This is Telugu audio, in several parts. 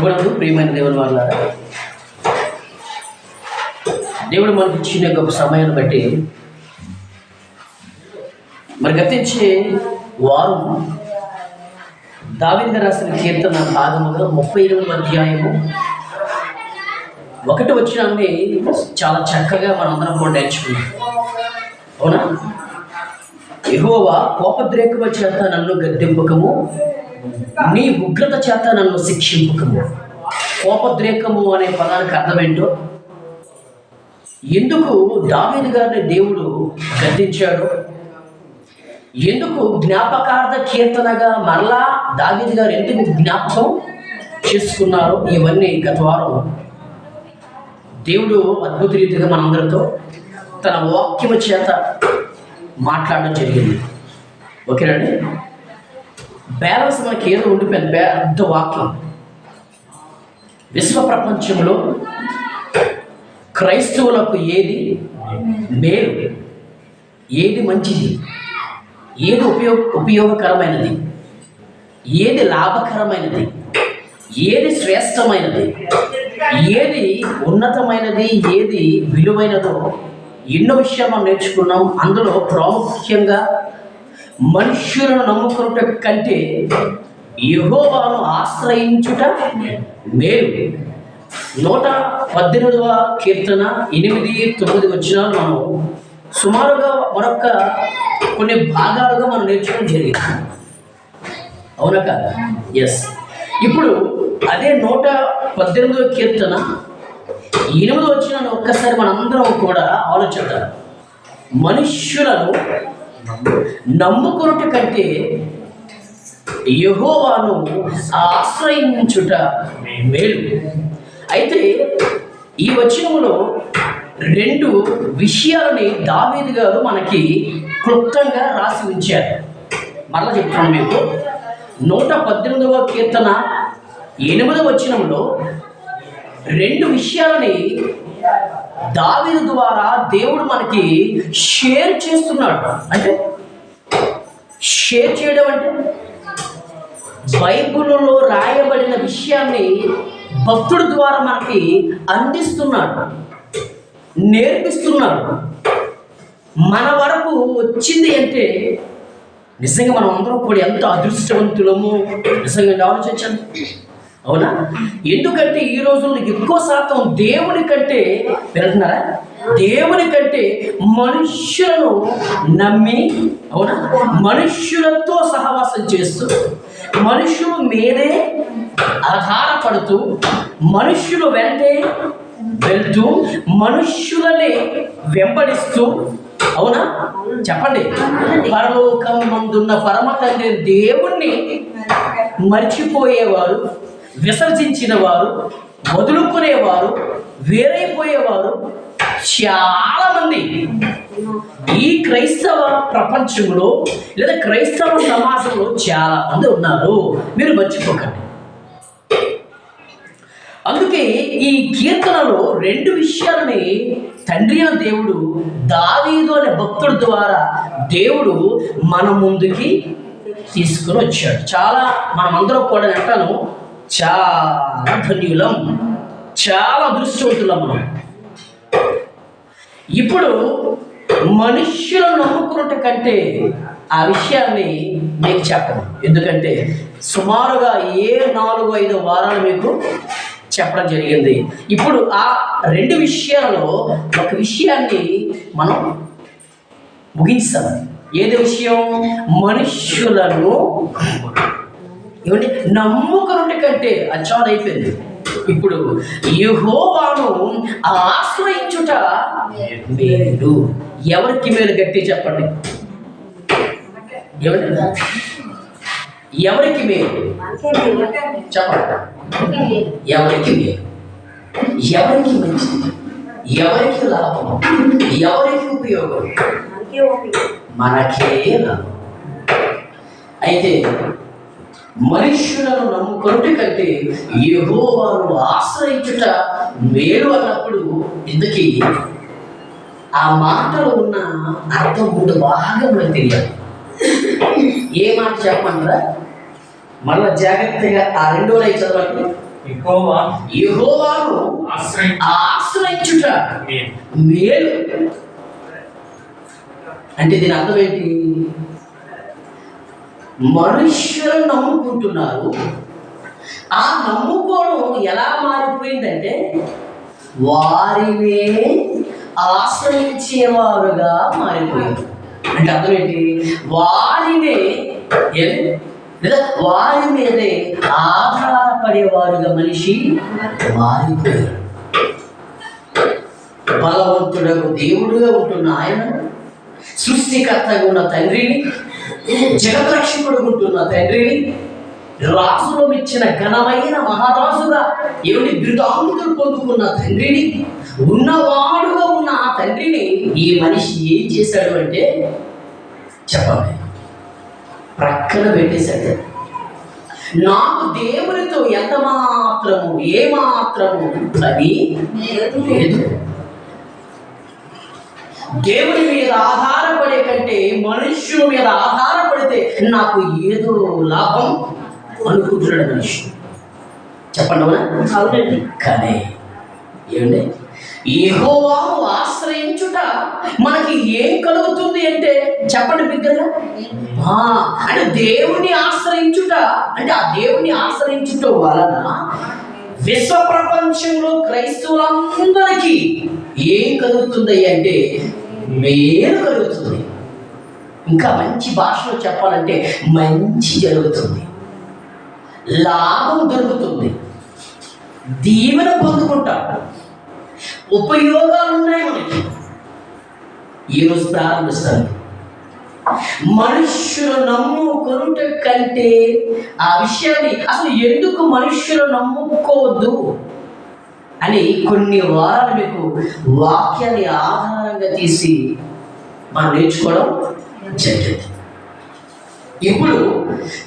ప్రభునందు ప్రియమైన దేవుని వాళ్ళ దేవుడు మనకు ఇచ్చిన గొప్ప సమయాన్ని బట్టి మరి గతించే వారం దావింద రాసిన కీర్తన భాగముగా ముప్పై ఎనిమిది అధ్యాయము ఒకటి వచ్చినాన్ని చాలా చక్కగా మనందరం కూడా నేర్చుకున్నాం. అవునా? యెహోవా కోపద్రేకమ చేత నన్ను గద్దెంపకము. నీ ఉగ్రత చేత నన్ను శిక్షింపకము. కోపద్రేకము అనే పదానికి అర్థమేంటో? ఎందుకు దావేది గారిని దేవుడు గద్దించాడు? ఎందుకు జ్ఞాపకార్థ కీర్తనగా మరలా దావేది గారు ఎందుకు జ్ఞాపకం చేసుకున్నారో ఇవన్నీ గత వారం దేవుడు అద్భుత రీతిగా మనందరితో తన వాక్యము చేత మాట్లాడడం జరిగింది. ఓకేనండి? బ్యాలెన్స్ మనకి ఏదో ఉండిపోయింది పెద్ద వాక్యం. విశ్వ ప్రపంచంలో క్రైస్తవులకు ఏది మేలు? ఏది మంచిది? ఏది ఉపయోగ ఉపయోగకరమైనది? ఏది లాభకరమైనది? ఏది శ్రేష్టమైనది? ఏది ఉన్నతమైనది? ఏది విలువైనదో? ఎన్నో విషయాలు మనం నేర్చుకున్నాం. అందులో ప్రాముఖ్యంగా మనుష్యులను నమ్ముకున్నట కంటే యహోవాను ఆశ్రయించుట మేలు. నూట పద్దెనిమిదవ కీర్తన ఎనిమిది తొమ్మిది వచ్చిన మనం సుమారుగా మరొక కొన్ని భాగాలుగా మనం నేర్చుకోవడం జరిగింది. అవునా కాదా? ఎస్ ఇప్పుడు అదే నూట పద్దెనిమిదవ కీర్తన ఎనిమిది వచ్చిన ఒక్కసారి మనందరం కూడా ఆలోచిద్దాం. మనుష్యులను నమ్ముకున్నట కంటే యహోవాను ఆశ్రయించుట మేలు. అయితే ఈ వచనంలో రెండు విషయాలని దావేది గారు మనకి క్లుప్తంగా రాసి ఉంచారు. మరలా చెప్తున్నాను మీకు. నూట పద్దెనిమిదవ కీర్తన ఎనిమిదవ వచనంలో రెండు విషయాలని దావీదు ద్వారా దేవుడు మనకి షేర్ చేస్తున్నాడు. అంటే షేర్ చేయడం అంటే బైబిల్లో రాయబడిన విషయాన్ని భక్తుడి ద్వారా మనకి అందిస్తున్నాడు నేర్పిస్తున్నాడు. మన వరకు వచ్చింది అంటే నిజంగా మనం అందరం కూడా ఎంత అదృష్టవంతులము? నిజంగా ఆలోచించండి అవునా? ఎందుకంటే ఈ రోజుల్లో ఎక్కువ శాతం దేవుని కంటే వింటున్నారా? దేవుని కంటే మనుష్యులను నమ్మి అవునా? మనుష్యులతో సహవాసం చేస్తూ మనుషుల మీదే ఆధారపడుతూ మనుష్యులు వెంటే వెళ్తూ మనుష్యులనే వెంబడిస్తూ అవునా? చెప్పండి. పరలోకం ముందున్న పరమ తండ్రి దేవుణ్ణి మర్చిపోయేవారు విసర్జించిన వారు వదులుకునేవారు వేరైపోయేవారు చాలా మంది ఈ క్రైస్తవ ప్రపంచంలో లేదా క్రైస్తవ సమాజంలో చాలా మంది ఉన్నారు. మీరు మర్చిపోకండి. అందుకే ఈ కీర్తనలో రెండు విషయాలని తండ్రి అయిన దేవుడు దావీదు అనే భక్తుడి ద్వారా దేవుడు మన ముందుకి తీసుకుని వచ్చాడు. చాలా మనమందరం కూడా అంటాను చాలా ధన్యులం. చాలా అదృష్టవంతులం మనం. ఇప్పుడు మనుష్యులను నమ్ముకున్నట్టు కంటే ఆ విషయాన్ని మీకు చెప్పను. ఎందుకంటే సుమారుగా ఏ నాలుగు ఐదు వారాలు మీకు చెప్పడం జరిగింది. ఇప్పుడు ఆ రెండు విషయాల్లో ఒక విషయాన్ని మనం ముగించాం. ఏది విషయం? మనుష్యులను ఏమంటే నమ్ముకున్నట్టు కంటే అది చాలా అయిపోయింది. ఇప్పుడు యహోవాను ఆశ్రయించుట మేలు. ఎవరికి మేలు గట్టి చెప్పండి? ఎవరి ఎవరికి మేలు? చెప్పండి. ఎవరికి మేలు? ఎవరికి మంచిది? ఎవరికి లాభం? ఎవరికి ఉపయోగం. మనకే లాభం. అయితే మనుష్యులను నమ్ముకొనుట కంటే యెహోవాను ఆశ్రయించుట మేలు అన్నప్పుడు ఇందుకి. ఆ మాటలో ఉన్న అర్థం మూడు బాగా మనకు తెలియాలి. ఏ మాట చెప్పమంటారా? మళ్ళా జాగ్రత్తగా ఆ రెండో లై చదవండి. యెహోవాను ఆశ్రయించుట. మేలు. అంటే దీని అర్థం ఏంటి? మనుషులను నమ్ముకుంటున్నారు. ఆ నమ్ముకోవడం ఎలా మారిపోయిందంటే వారినే ఆశ్రయించేవారుగా మారిపోయింది అంటే అర్థం ఏంటి? వారినే లేదా వారి మీదే ఆధారపడేవారుగా మనిషి మారిపోయారు. బలవంతుడకు దేవుడుగా ఉంటున్న ఆయన సృష్టికర్తగా ఉన్న తండ్రిని జగద్రక్షకుడు ఉంటున్న తండ్రిని రాజులో ఇచ్చిన ఘనమైన మహారాజుగా ఏమిటి బిరుదాంతులు పొందుకున్న తండ్రిని? ఉన్నవాడుగా ఉన్న ఆ తండ్రిని ఈ మనిషి ఏం చేశాడు అంటే చెప్పండి ప్రక్కన పెట్టేశాడు. నాకు దేవునితో ఎంత మాత్రము ఏ మాత్రము అది లేదు. దేవుని మీద ఆధారపడే కంటే మనుష్యుల మీద ఆధారపడితే నాకు ఏదో లాభం అనుకుంటున్నాడు మనిషి. చెప్పండి అవునా? అవునండి. కానీ ఏమండి? యెహోవాను ఆశ్రయించుట మనకి ఏం కలుగుతుంది అంటే చెప్పండి బిగ్గరగా. అంటే దేవుని ఆశ్రయించుట అంటే ఆ దేవుని ఆశ్రయించుట వలన విశ్వ ప్రపంచంలో క్రైస్తవులందరికీ ఏం కలుగుతుంది అంటే మేలు కలుగుతుంది ఇంకా మంచి భాషలో చెప్పాలంటే మంచి జరుగుతుంది. లాభం దొరుకుతుంది దీవెన పొందుకుంటాం. ఉపయోగాలు ఉన్నాయి మనకి. ఈరోజు ప్రారంభిస్తాను మనుష్యులు నమ్ముకొనుట కంటే ఆ విషయాన్ని అసలు ఎందుకు మనుష్యులు నమ్ముకోవద్దు? అని కొన్ని వారాలు మీకు వాక్యాన్ని ఆధారంగా తీసి మనం నేర్చుకోవడం జరిగింది. ఇప్పుడు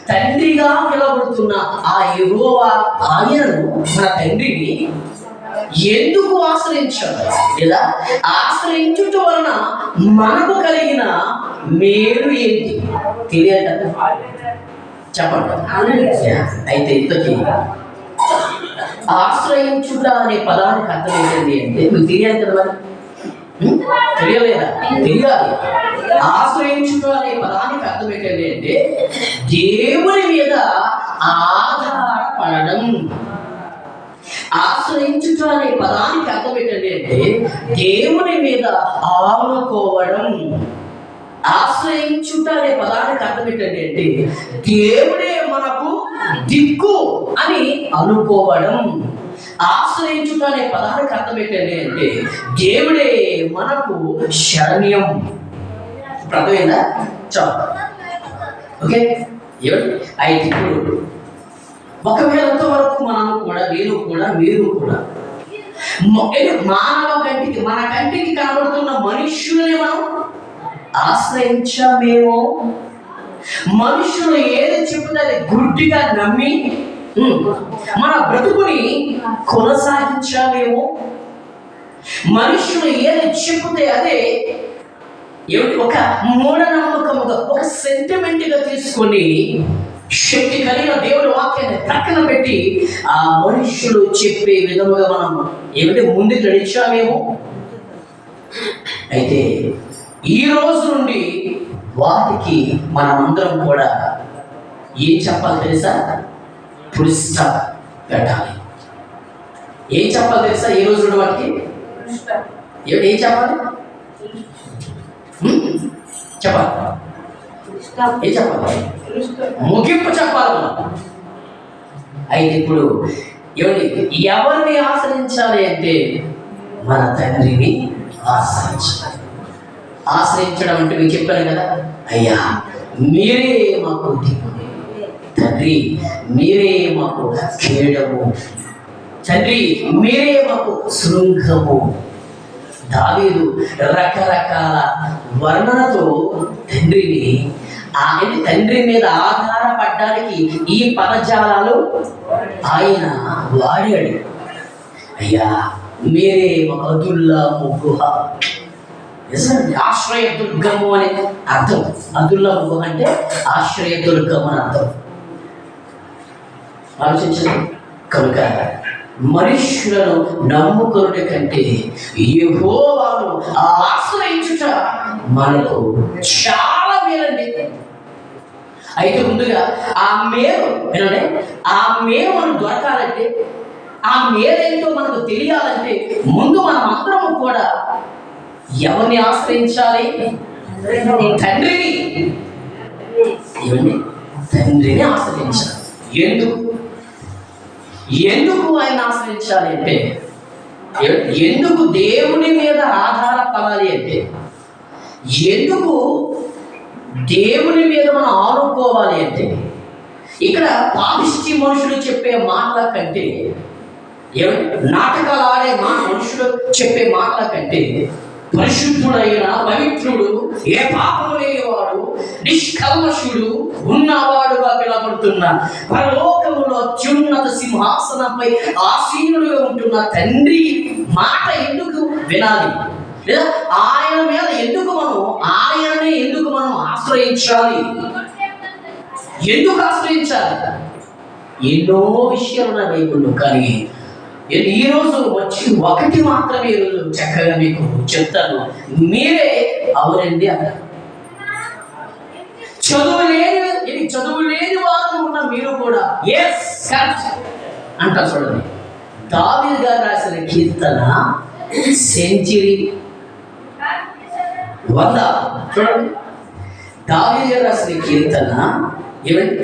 తండ్రిగా పిలవబడుతున్న ఆ యెహోవా ఆయనను మన తండ్రిని ఎందుకు ఆశ్రయించాలి లేదా? ఆశ్రయించుట వలన మనకు కలిగిన మేలు ఏంటి? తెలియట చెప్పండి. అయితే ఇంతకీ ఆశ్రయించుట అనే పదానికి అర్థం ఏంటండి అంటే మీకు తెలియాలి కదా మరి. తెలియలేదా? తెలియాలి. ఆశ్రయించుట అనే పదానికి అర్థం ఏంటండి అంటే దేవుని మీద ఆధారపడడం. ఆశ్రయించుట అనే పదానికి అర్థం ఏంటండి అంటే దేవుని మీద ఆనుకోవడం. ఆశ్రయించుట అనే పదానికి అర్థం ఏంటండి అంటే దేవుడే మనకు దిక్కు అని అనుకోవడం ఆశ్రయించుట అనే పదానికి అర్థం ఏంటండి అంటే దేవుడే మనకు శరణ్యం. ఇప్పుడు అర్థమైందా? చాలు ఓకే? ఏమండి? అయితే ఇప్పుడు ఒకవేళ వరకు మనం కూడా నేను కూడా మీరు కూడా మానవ కంటికి మన కంటికి కనబడుతున్న మనుష్యులని మనం ఆశ్రయించామేమో? మనుషులు ఏది చెబితే అది గుడ్డిగా నమ్మి మన బ్రతుకుని కొనసాగించాలేమో? మనుషులు ఏది చెబితే అదే. ఏమిటి? ఒక మూఢనమ్మకముగా ఒక సెంటిమెంట్గా తీసుకొని శక్తి కలిగిన దేవుడి వాక్యాన్ని ప్రక్కన పెట్టి ఆ మనుషులు చెప్పే విధముగా మనం ఏమిటి ముందుకు నడిచామేమో అయితే ఈ రోజు నుండి వాటికి మనమందరం కూడా ఏం చెప్పాలి తెలుసా? పురుస్త పెట్టాలి. ఏం చెప్పాలి తెలుసా ఈ రోజు వాటికి? ఏం చెప్పాలి? చెప్పాలి. ఏం చెప్పాలి? ముగింపు చెప్పాలి అయితే ఇప్పుడు ఏమండి? ఎవరిని ఆశ్రయించాలి అంటే మన తండ్రిని ఆశ్రయించాలి. ఆశ్రయించడం అంటే మీకు చెప్పాను కదా? అయ్యా మీరే మాకు తండ్రి మీరే మాకు కేడము. తండ్రి మీరే మాకు శృంగము. దావీదు రకరకాల వర్ణనతో తండ్రిని ఆయన తండ్రి మీద ఆధారపడడానికి ఈ పదజాలాలు ఆయన వాడాడు. అయ్యా మీరే మాకు అదుల్లా నిజమండి ఆశ్రయ దుర్గము అనే అర్థం. అదుల్లా అంటే ఆశ్రయ దుర్గం అని అర్థం. ఆలోచించండి. కనుక మనుష్యులను నమ్ముకున్న కంటే యెహోవాను ఆశ్రయించుట మనకు చాలా మేలండి. అయితే ముందుగా ఆ మేలు వినండి. ఆ మేలు మనం దొరకాలంటే ఆ మేలేంటో మనకు తెలియాలంటే ముందు మనం అందరం కూడా ఎవరిని ఆశ్రయించాలి? తండ్రిని. ఏమండి? తండ్రిని ఆశ్రయించాలి. ఎందుకు? ఎందుకు ఆయన ఆశ్రయించాలి అంటే ఎందుకు దేవుని మీద ఆధారపడాలి అంటే ఎందుకు దేవుని మీద మనం ఆనుకోవాలి అంటే ఇక్కడ పాపిష్టి మనుషులు చెప్పే మాటల కంటే ఏమంటే నాటకాలు ఆడే మా మనుషులు చెప్పే మాటల కంటే పరిశుద్ధుడైన పవిత్రుడు ఏ పాపం లేనివాడు నిష్కల్మషుడు ఉన్నవాడుగా పిలబడుతున్న పరలోకములో అత్యున్నత సింహాసనంపై ఆసీనుడుగా ఉంటున్న తండ్రి మాట ఎందుకు వినాలి? లేదా ఆయన మీద ఎందుకు మనం ఆయననే ఎందుకు మనం ఆశ్రయించాలి? ఎందుకు ఆశ్రయించాలి? ఎన్నో విషయాలు నా బైబుల్లో కానీ ఈ రోజు వచ్చి ఒకటి మాత్రమే ఈరోజు చక్కగా మీకు చెప్తాను. మీరే అవునండి అన్నారు చదువు లేని ఇది చదువు లేని వారు ఉన్న మీరు కూడా ఎస్ కరెక్ట్ అంటారు చూడండి. దావిల్ గారు రాసిన కీర్తన సెంచరీ. వంద. చూడండి. దావిల్ గారు రాసిన కీర్తన ఏమండి?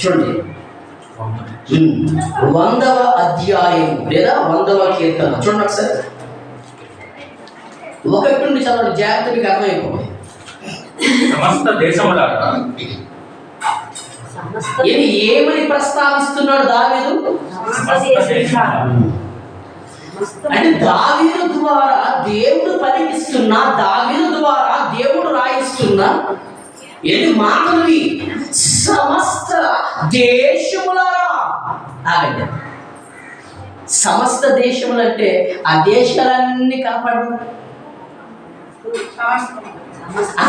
చూడండి. వందవ అధ్యాయం లేదా వందవ కీర్తన. చూడండి ఒకసారి. ఒకటి నుండి చదవండి జాగ్రత్త మీకు అర్థమైపోతుంది. సమస్త దేశములారా? ఇది ఏమని ప్రస్తావిస్తున్నాడు దావీదు? అంటే దావీదు ద్వారా దేవుడు పలికిస్తున్న దావీదు ద్వారా దేవుడు రాయిస్తున్న ఎన్ని మాటలు సమస్త దేశములారా ఆగండి. సమస్త దేశములు అంటే ఆ దేశాలన్నీ కాపాడు ఆ,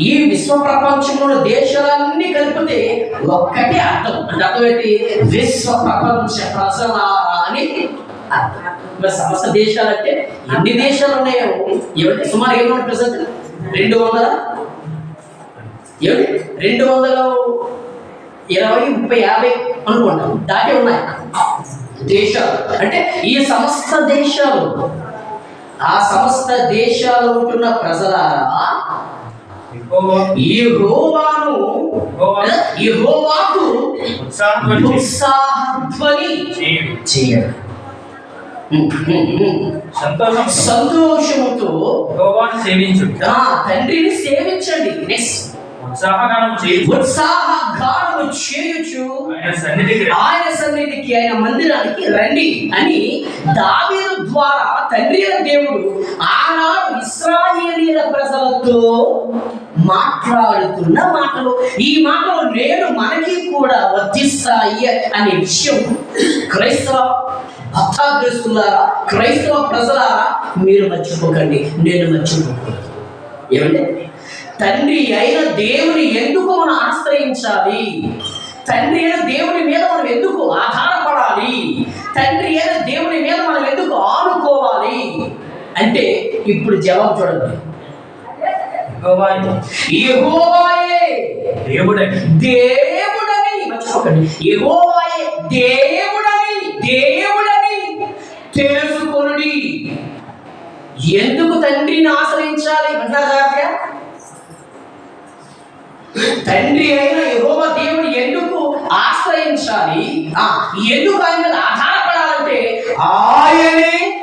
ఈ విశ్వ ప్రపంచంలో దేశాలన్నీ కలిపితే ఒక్కటే అర్థం. అంటే అర్థం ఏంటి విశ్వ ప్రపంచ ప్రజల అని అర్థం. సమస్త దేశాలు అంటే ఎన్ని దేశాలు ఉన్నాయో ఏమంటే సుమారు ఏమన్నా ప్రజెంట్ రెండు వందల? రెండు వందల ఇరవై ముప్పై యాభై అనుకుంటాం. దాటి ఉన్నాయి. దేశాలు. అంటే ఈ సమస్త దేశాలు ఆ సమస్త దేశాలు ఉంటున్న ప్రజలారా? యెహోవాను యెహోవాకు ఉత్సాహధ్వని చేసి ఉత్సాహధ్వని చేయుడు. చేయాలి సంతోషముతో యెహోవాను సేవించుడు ఆ తండ్రిని సేవించండి. నెక్స్ట్ ఉత్సాహగానం చేయుచు ఉత్సాహ గానము చేయుచు ఆయన సన్నిధికి. ఆయన సన్నిధికి ఆయన మందిరానికి రండి అని దావీదు ద్వారా తండ్రి దేవుడు ఆనాడు ఇస్రాయేలీల ప్రజలతో మాట్లాడుతున్న మాటలు. ఈ మాటలు నేడు మనకి కూడా వర్తిస్తాయి అనే విషయం. క్రైస్తవ భక్తాగ్రస్తులారా క్రైస్తవ ప్రజలారా మీరు మర్చిపోకండి. నేను మర్చిపోకూడదు. ఏమంటే తండ్రి అయిన దేవుని ఎందుకు మనం ఆశ్రయించాలి? తండ్రి అయిన దేవుని మీద మనం ఎందుకు ఆధారపడాలి? తండ్రి అయిన దేవుని మీద మనం ఎందుకు ఆనుకోవాలి? అంటే ఇప్పుడు జవాబు చూడండి. యెహోవా దేవుడని దేవుడని మర్చిపోకండి యెహోవాయే దేవుడని దేవుడని తెలుసుకొనుడి. ఎందుకు తండ్రిని ఆశ్రయించాలి? అంటారు తండ్రి అయిన యెహోవ దేవుడు ఎందుకు ఆశ్రయించాలి? ఆ ఎందుకు ఆయన మీద ఆధారపడాలంటే ఆయనే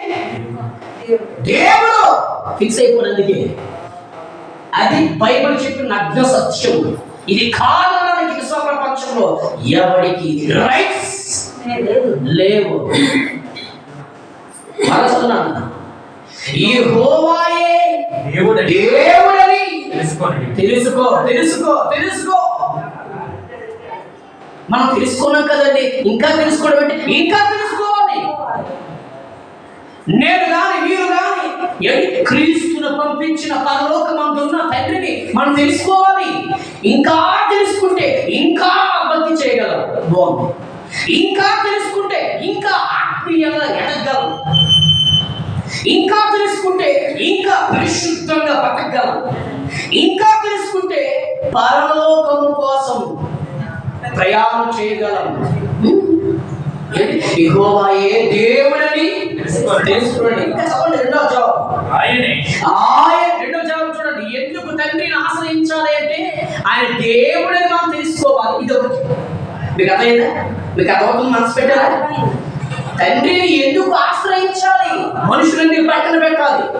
దేవుడు. ఫిక్స్ అయిపోయినందుకే. అది బైబిల్ చెప్పిన నగ్న సత్యం. ఇది కాదనడానికి విశ్వ ప్రపంచంలో ఎవరికి రైట్స్ లేవు. మనసున్నాను ఈ హోవాయే దేవుడని దేవుడని తెలుసుకోండి. తెలుసుకో తెలుసుకో తెలుసుకో. మనం తెలుసుకున్నాం కదండి. ఇంకా తెలుసుకోవడం ఏంటి ఇంకా తెలుసుకోవాలి. నేను కాని మీరు కాని? క్రీస్తును పంపించిన పరలోకమందున్న తండ్రిని మనం తెలుసుకోవాలి. ఇంకా తెలుసుకుంటే ఇంకా భక్తి చేయగలం. బాగుంది. ఇంకా తెలుసుకుంటే ఆత్మీయంగా ఎదగలం ఇంకా తెలుసుకుంటే ఇంకా పరిశుద్ధంగా బతకగలం. ఇంకా తెలుసుకుంటే పరలోకము కోసం ప్రయాణం చేయగలం. యెహోవాయే దేవుడని? తెలుసుకోండి. ఇంకా చదవండి రెండో జవాబు. ఆయనే. ఆయన. రెండో జవాబు చూడండి. ఎందుకు తండ్రిని ఆశ్రయించాలి అంటే ఆయన దేవుడని మనం తెలుసుకోవాలి. ఇది ఒకటి మీకు అర్థమైందా? మీకు అర్థమవుతుంది మనసు పెట్టారా? తండ్రిని ఎందుకు ఆశ్రయించాలి? మనుషులని పక్కన పెట్టాలి.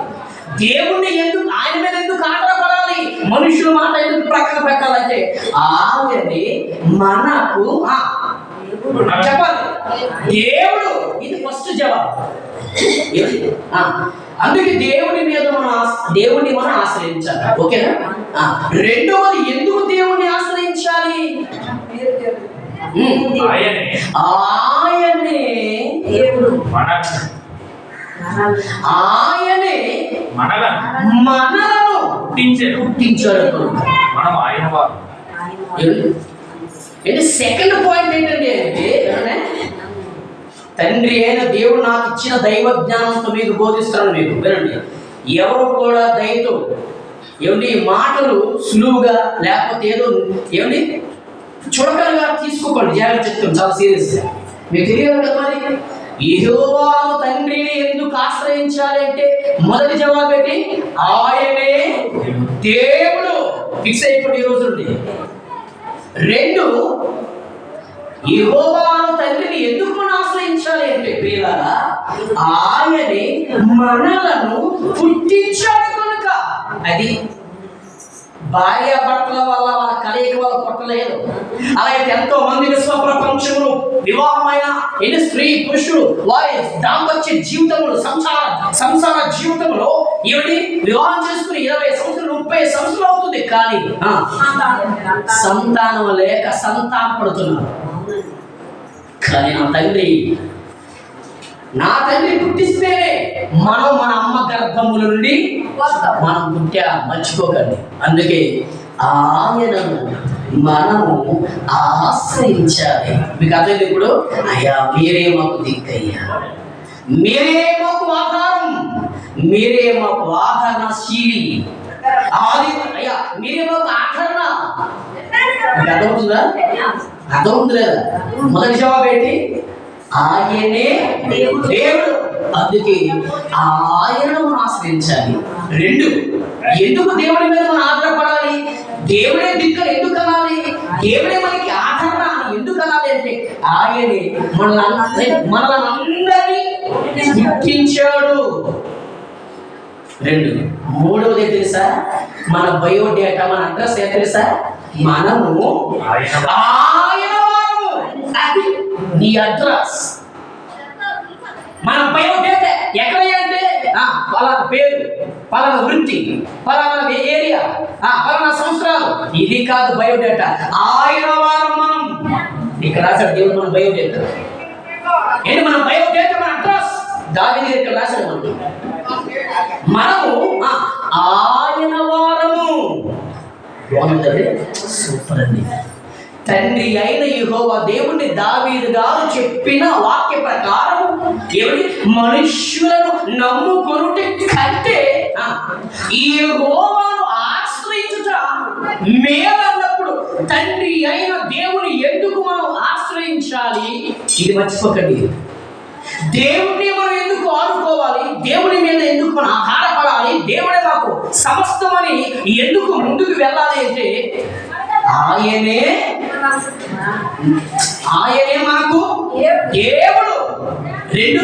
దేవుణ్ణి ఎందుకు ఆయన మీద ఎందుకు ఆధారపడాలి? మనుషుల మాట ఎందుకు ప్రక్కన పెట్టాలంటే ఆయన్ని మనకు చెప్పాలి. దేవుడు ఇది ఫస్ట్ జవాబు. అందుకే దేవుని మీద మనం ఆశ- దేవుణ్ణి మనం ఆశ్రయించాలి. ఓకేనా? ఆ, రెండవది ఎందుకు దేవుణ్ణి ఆశ్రయించాలి? ఆయనే. మన ఆయనే మనలను పుట్టించాడు. పుట్టించాడు మనం ఆయన వారు సెకండ్ పాయింట్ ఏంటండి అంటే? తండ్రి అయిన దేవుడు నాకు ఇచ్చిన దైవ జ్ఞానంతో మీకు బోధిస్తున్నాను మీకు. వినండి. ఎవరు కూడా దయతో ఏమండి ఈ మాటలు సులువుగా లేకపోతే ఏదో ఏమండి చుడకలుగా తీసుకోకండి. జాగ్రత్త చెప్తాం చాలా సీరియస్ మీకు తెలియదు కదా మరి? యహోవాను తండ్రిని ఎందుకు ఆశ్రయించాలి అంటే మొదటి జవాబు ఏంటి? ఆయనే దేవుడు. ఫిక్స్ అయిపోయింది ఈ రోజు నుండి. రెండు యహోవాను తండ్రిని ఎందుకు మనం ఆశ్రయించాలి అంటే ప్రియులారా ఆయనే మనలను పుట్టించాడు కనుక. అది భార్య భర్తల వల్ల వాళ్ళ కలయిక వల్ల పుట్టలేదు. అలాగే ఎంతో మంది విశ్వ వివాహమైన ఎన్ని స్త్రీ పురుషులు వారి దాంపత్య జీవితములు సంసార సంసార జీవితంలో ఏమిటి వివాహం చేసుకుని ఇరవై సంవత్సరాలు ముప్పై సంవత్సరాలు అవుతుంది. కానీ సంతానం లేక సంతానపడుతున్నారు. కానీ నా తండ్రి నా తండ్రి పుట్టిస్తేనే మనం మన అమ్మ గర్భముల నుండి మనం పుట్టా మర్చిపోకండి. అందుకే ఆయనను మనము ఆశ్రయించాలి. మీకు అర్థమైంది ఇప్పుడు? అయ్యా మీరే మాకు దిక్కయ్యా. మీరే మాకు ఆధారం. మీరే మాకు ఆధారశీలి ఆది అయ్యా మీరే మాకు ఆదరణ. అర్థమవుతుందా? అర్థమవుతుంది? లేదా మొదటి జవాబు ఏంటి? ఆయనే దేవుడు. అందుకే ఆయనను మనం ఆశ్రయించాలి. రెండు. ఎందుకు దేవుడి మీద మనం ఆధారపడాలి? దేవుడే దిక్కలు ఎందుకు అనాలి? దేవుడే మనకి ఆదరణ అని ఎందుకు అనాలి అంటే ఆయనే మనల్ని మనల్ని అందరినీ పుట్టించాడు రెండు. మూడవది తెలుసా? మన బయోడేటా మన అడ్రస్ ఏ తెలుసా? మనము ఆయన అది నీ అడ్రస్. మన డేటే ఎక్కడ అంటే ఆ, పలానా పేరు పలానా వృత్తి పలానా ఏరియా ఆ, పలానా సంవత్సరాలు. ఇది కాదు బయోడేటా. ఆయన వారం మనం. ఇక్కడ రాశాడు దేవుడు మన బయోడేటా. ఏంటి మన బయోడేటా మన అడ్రస్? దాని ఇక్కడ రాశాడు మనం మనము ఆయన వారము. బాగుందండి సూపర్ అండి. తండ్రి అయిన యెహోవా దేవుణ్ణి దావీదు గారు చెప్పిన వాక్య ప్రకారం ఏమిటి మనుష్యులను నమ్ముకొనుటి కంటే ఈ హోవాను ఆశ్రయించుట మేలన్నప్పుడు తండ్రి అయిన దేవుని ఎందుకు మనం ఆశ్రయించాలి? ఇది మర్చిపోకండి. దేవుణ్ణి మనం ఎందుకు ఆడుకోవాలి దేవుని మీద ఎందుకు మనం ఆధారపడాలి? దేవుడే మాకు సమస్తమని ఎందుకు ముందుకు వెళ్ళాలి అంటే ఆయనే ఆయనే మనకు దేవుడు. రెండు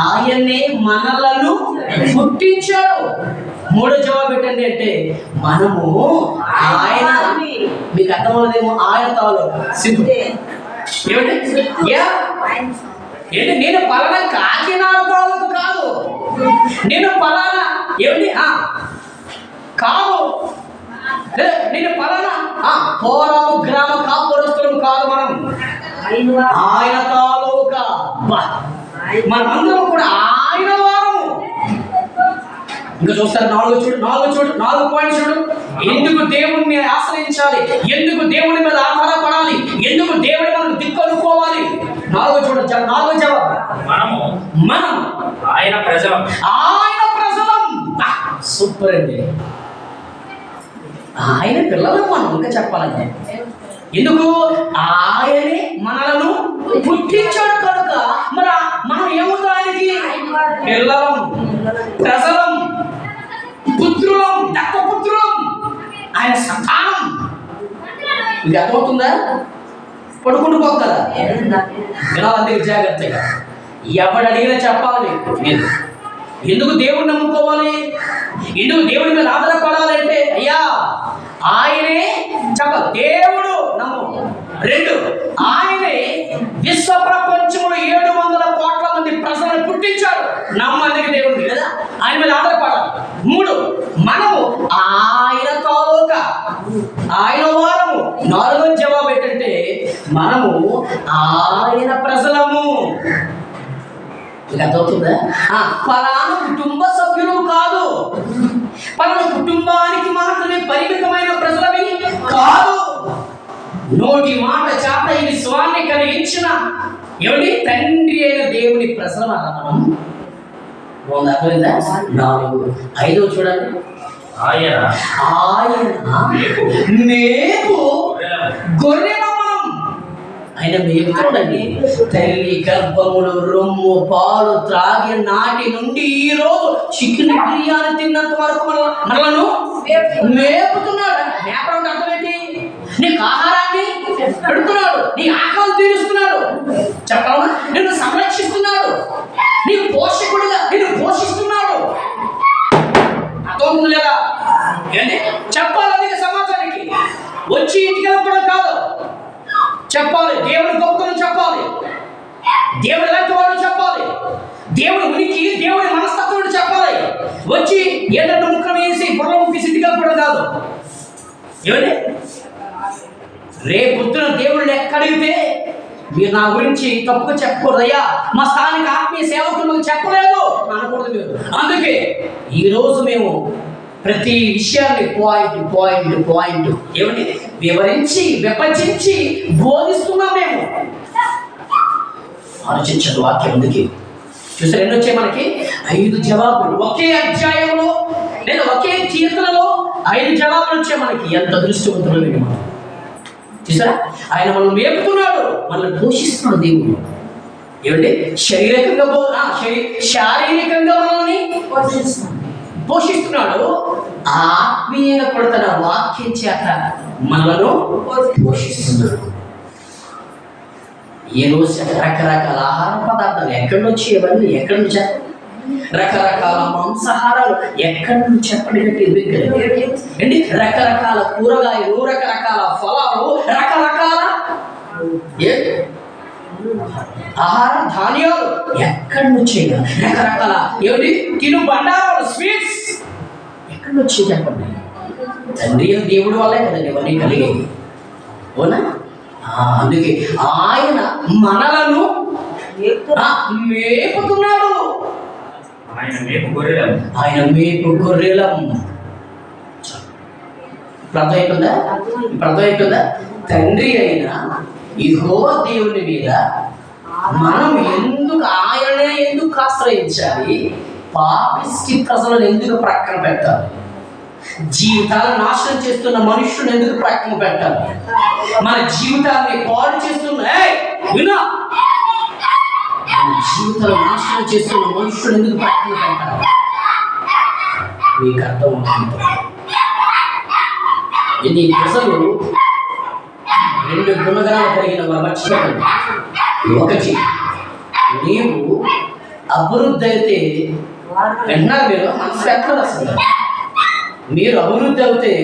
ఆయనే మనలను పుట్టించాడు. మూడో జవాబు ఏంటండి అంటే మనము ఆయన మీకు అర్థమవుతుందేమో ఆయన తాలు యా? ఏంటి? నేను పలానా కాకినాడ తాలూకు కాదు. నేను పలానా ఏమిటి ఆ, కాదు. నేను పలానా? పోరాము గ్రామ కాపురస్తులం కాదు మనం. ఆయన తాలూకా మనమందరం కూడా ఆయన వారము. ఇంకా చూస్తారు నాలుగు చూడు నాలుగు చూడు నాలుగు పాయింట్ చూడు. ఎందుకు దేవుణ్ణి ఆశ్రయించాలి? ఎందుకు దేవుని మీద ఆధారపడాలి? ఎందుకు దేవుని మనం దిక్కు అనుకోవాలి నాలుగు చూడు నాలుగో జవాబు. మనము. మనం ఆయన ప్రజలం. ఆయన ప్రజలం. సూపర్ అండి. ఆయన పిల్లలు మనం ఇంకా చెప్పాలంటే. ఎందుకు? ఆయనే మనలను పుట్టించాడు కనుక మన ఆ- మనం ఏమవుతానికి పిల్లలం ప్రజలం పుత్రులం దత్తపుత్రులం ఆయన సంతానం. ఇది అర్థమవుతుందా? పడుకుంటూ పోతారా? వినాలంటే జాగ్రత్తగా. ఎవడు అడిగినా చెప్పాలి. ఎందుకు? దేవుడిని నమ్ముకోవాలి? ఎందుకు దేవుడి మీద ఆధారపడాలంటే అయ్యా ఆయనే చెప్ప దేవుడు నమ్ము. రెండు ఆయనే విశ్వ ప్రపంచంలో ఏడు వందల కోట్ల మంది ప్రజలను పుట్టించాడు. నమ్మందుకు దేవుడు కదా? ఆయన మీద ఆధారపడాలి. మూడు మనము ఆయన తాలూక ఆయన వారము. నాలుగో జవాబు ఏంటంటే మనము ఆయన ప్రజలము. మీకు అర్థమవుతుందా ఆ, పలానా కుటుంబ సభ్యులు కాదు. పలానా కుటుంబానికి మాత్రమే పరిమితమైన ప్రజలవి కాదు. నోటి మాట చాట ఈ విశ్వాన్ని కలిగించిన ఎవరి? తండ్రి అయిన దేవుని ప్రజలం బాగుంది? అర్థమైందా? నాలుగు. ఐదో చూడండి. ఆయన? ఆయన? మేపు మేపు చూడండి? తల్లి గర్భములు రొమ్ము పాలు త్రాగి నాటి నుండి ఈ రోజు చికెన్ బిర్యానీ తిన్నంత వరకు మనలను మేపుతున్నాడు. మేపడం అంటే అర్థం ఏంటి నీకు ఆహారాన్ని పెడుతున్నాడు. నీ ఆకలి తీరుస్తున్నాడు. చెప్పాలా నిన్ను సంరక్షిస్తున్నాడు. నీ పోషకుడిగా నిన్ను పోషిస్తున్నాడు. అర్థమవుతుంది లేదా? చెప్పాలి సమాజానికి? వచ్చి ఇంటికి వెళ్ళకపోవడం కాదు. చెప్పాలి. దేవుడి గొప్పతనం చెప్పాలి. దేవుడు ఎలాంటి వాడు చెప్పాలి. దేవుడి ఉనికి దేవుడి మనస్తత్వం చెప్పాలి. వచ్చి ఏదంటే ముక్కలు వేసి బుర్ర ముక్కి సిద్ధిగా కూడా కాదు. ఏమండి? రేపొద్దున దేవుడు ఎక్కడిగితే మీరు నా గురించి తప్పుగా చెప్పకూడదు. అయ్యా మా స్థానిక ఆత్మీయ సేవకులు చెప్పలేదు. అనకూడదు మీరు. అందుకే ఈరోజు మేము ప్రతి విషయాన్ని పాయింట్ పాయింట్ పాయింట్ ఏమని వివరించి విభజించి బోధిస్తున్నాం మేము. ఆలోచించదు వాక్యం అందుకే చూసారు ఎన్ని వచ్చాయి మనకి. ఐదు జవాబులు. ఒకే అధ్యాయంలో లేదా ఒకే కీర్తనలో ఐదు జవాబులు వచ్చాయి మనకి. ఎంత దృష్టివంతులు మేము చూసారా? ఆయన మనం మేపుతున్నాడు. మనల్ని పోషిస్తున్నాడు దేవుడు. ఏమంటే శారీరకంగా శారీరకంగా మనల్ని పోషిస్తున్నాడు. ఆత్మీయంగా కూడా తన వాక్యం చేత మనలను పోషిస్తున్నాడు ఈ రోజు రకరకాల ఆహార పదార్థాలు ఎక్కడి నుంచి ఇవన్నీ ఎక్కడి నుంచి? రకరకాల మాంసాహారాలు ఎక్కడి నుంచి చెప్పండి? ఏంటి? రకరకాల కూరగాయలు రకరకాల ఫలాలు రకరకాల ఏ? ఆహార ధాన్యాలు ఎక్కడి నుంచి రకరకాల ఏమిటి? తిను బండారాలు స్వీట్స్. ఎక్కడి నుంచి చెప్పండి తండ్రి దేవుడి వల్లే కదండి ఇవన్నీ కలిగేది అవునా? అందుకే ఆయన మనలను మేపుతున్నాడు. ఆయన మేపు గొర్రెలము ఆయన మేపు గొర్రెలం. అర్థమవుతుందా అర్థమవుతుందా తండ్రి అయిన ఇహో దేవుని మీద మనం ఎందుకు ఆయననే ఎందుకు ఆశ్రయించాలి? పాపిస్కి ప్రజలను ఎందుకు ప్రక్కన పెట్టాలి? జీవితాలను నాశనం చేస్తున్న మనుషులను ఎందుకు ప్రక్కన పెట్టాలి? మన జీవితాన్ని పాడు చేస్తున్న వినా! మన జీవితాలు నాశనం చేస్తున్న మనుషులు ఎందుకు ప్రక్కన పెట్టాలి? మీకు అర్థం అవుతుంది ఇది ప్రజలు రెండు గుణగణాలు కలిగిన వారు మర్చిపోతుంది ఒకటి. నీవు అభివృద్ధి అయితే విన్నారు మీరు మనసు అసలు. మీరు అభివృద్ధి అవుతే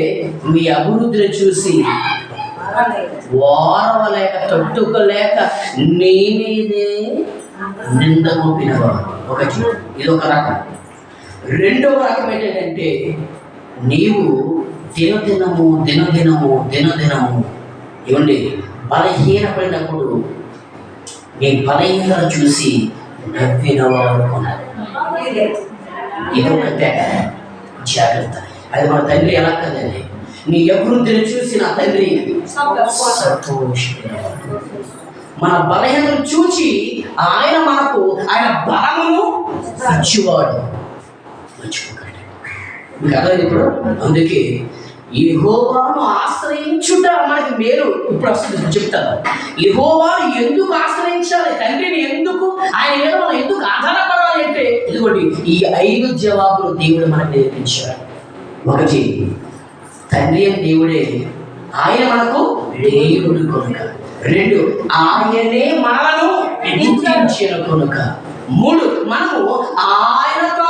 మీ అభివృద్ధిని చూసి ఓరవలేక తట్టుకోలేక నీ మీదే నింద మోపినవాడు. ఒకటి. ఇది ఒక రకం. రెండవ రకం ఏంటంటే నీవు దినదినము దినదినము దినదినము. ఇవ్వండి బలహీనపడినప్పుడు మీ బలహీనతను చూసి నవ్వినవాడుకున్నారు ఇది ఒక తెగ. జాగ్రత్త. అది మన తండ్రి ఎలా కదండి? నీ అభివృద్ధిని చూసి నా తండ్రి సంతోషించినవాడు మన బలహీనను చూచి ఆయన మనకు ఆయన బలమును ఇచ్చేవాడు. మర్చిపోకండి. మీకు అర్థమైంది ఇప్పుడు? అందుకే యహోవాను ఆశ్రయించుట మనకి మేలు. ఇప్పుడు వస్తుంది చెప్తాను. యహోవాను ఎందుకు ఆశ్రయించాలి? తండ్రిని ఎందుకు? ఆయన మీద మనం ఎందుకు ఆధారపడాలి అంటే ఇదిగోండి ఈ ఐదు జవాబులు దేవుడు మనకు నేర్పించాడు. ఒకటి తండ్రి అని దేవుడే ఆయన మనకు దేవుడు కొనుక. రెండు ఆయనే మనలను ఎదిగించిన కొనుక. మూడు మనము ఆయన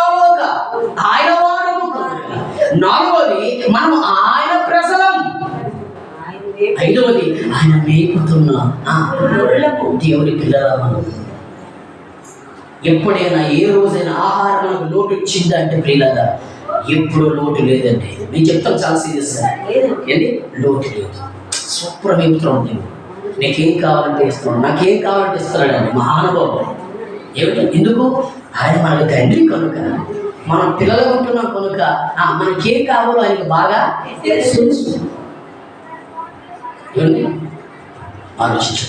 ఆయన నాలుగవది మనం ఆయన ప్రజలం. ఐదవది ఆయన మేపుతున్న ఆ గొర్రెలకు దేవుని పిల్లల మనం ఎప్పుడైనా ఏ రోజైనా ఆహారంలో లోటు వచ్చిందా అంటే ప్రియులదా ఎప్పుడూ లోటు లేదండి. నేను చెప్తాను చాలా సీరియస్ ఏంటి లోటు లేదు. సూపర్ మేపుతున్నాం నేను నీకేం కావాలంటే ఇస్తున్నాడు. నాకేం కావాలంటే ఇస్తున్నాడండి. మహానుభావుడు. ఏమిటి? ఎందుకు? ఆయన మనకు తండ్రి కనుక. మనం పిల్లలు ఉంటున్నాం కనుక మనకేం కావాలో ఆయనకు బాగా తెలుసు. ఆలోచించు